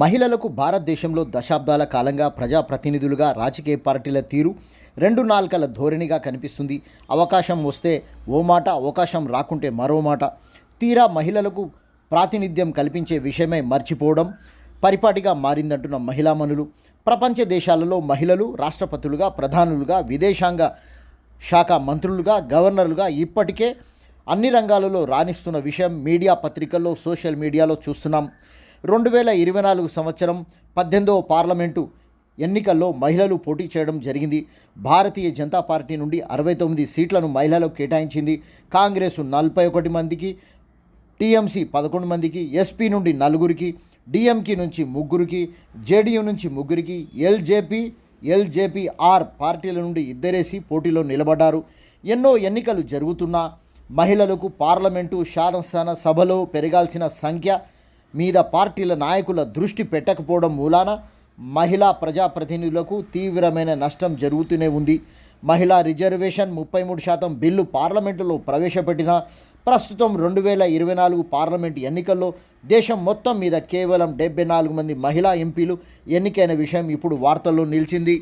మహిళలకు భారతదేశంలో దశాబ్దాల కాలంగా ప్రజాప్రతినిధులుగా రాజకీయ పార్టీల తీరు రెండు నాల్కల ధోరణిగా కనిపిస్తుంది. అవకాశం వస్తే ఓ మాట అవకాశం రాకుంటే మరో మాట. తీరా మహిళలకు ప్రాతినిధ్యం కల్పించే విషయమే మర్చిపోవడం పరిపాటిగా మారిందంటున్న మహిళామణులు ప్రపంచ దేశాలలో మహిళలు రాష్ట్రపతులుగా ప్రధానులుగా విదేశాంగ శాఖ మంత్రులుగా గవర్నర్లుగా ఇప్పటికే అన్ని రంగాలలో రాణిస్తున్న విషయం మీడియా పత్రికల్లో సోషల్ మీడియాలో చూస్తున్నాం. రెండు వేల ఇరవై నాలుగు సంవత్సరం పద్దెనిమిదవ పార్లమెంటు ఎన్నికల్లో మహిళలు పోటీ చేయడం జరిగింది. భారతీయ జనతా పార్టీ నుండి అరవై తొమ్మిది సీట్లను మహిళలకు కేటాయించింది. కాంగ్రెస్ నలభై ఒకటి మందికి టీఎంసీ పదకొండు మందికి ఎస్పీ నుండి నలుగురికి డిఎంకి నుంచి ముగ్గురికి జేడీయూ నుంచి ముగ్గురికి ఎల్జేపీ ఎల్జేపీఆర్ పార్టీల నుండి ఇద్దరేసి పోటీలో నిలబడ్డారు. ఎన్నో ఎన్నికలు జరుగుతున్నా మహిళలకు పార్లమెంటు శాసన సభలో పెరగాల్సిన సంఖ్య మీద పార్టీల నాయకుల దృష్టి పెట్టకపోవడం మూలాన మహిళా ప్రజాప్రతినిధులకు తీవ్రమైన నష్టం జరుగుతూనే ఉంది. మహిళా రిజర్వేషన్ ముప్పై మూడు శాతం బిల్లు పార్లమెంటులో ప్రవేశపెట్టిన ప్రస్తుతం రెండు వేల ఇరవై నాలుగు పార్లమెంట్ ఎన్నికల్లో దేశం మొత్తం మీద కేవలం డెబ్బై నాలుగు మంది మహిళా ఎంపీలు. ఎన్నికైన విషయం ఇప్పుడు వార్తల్లో నిలిచింది.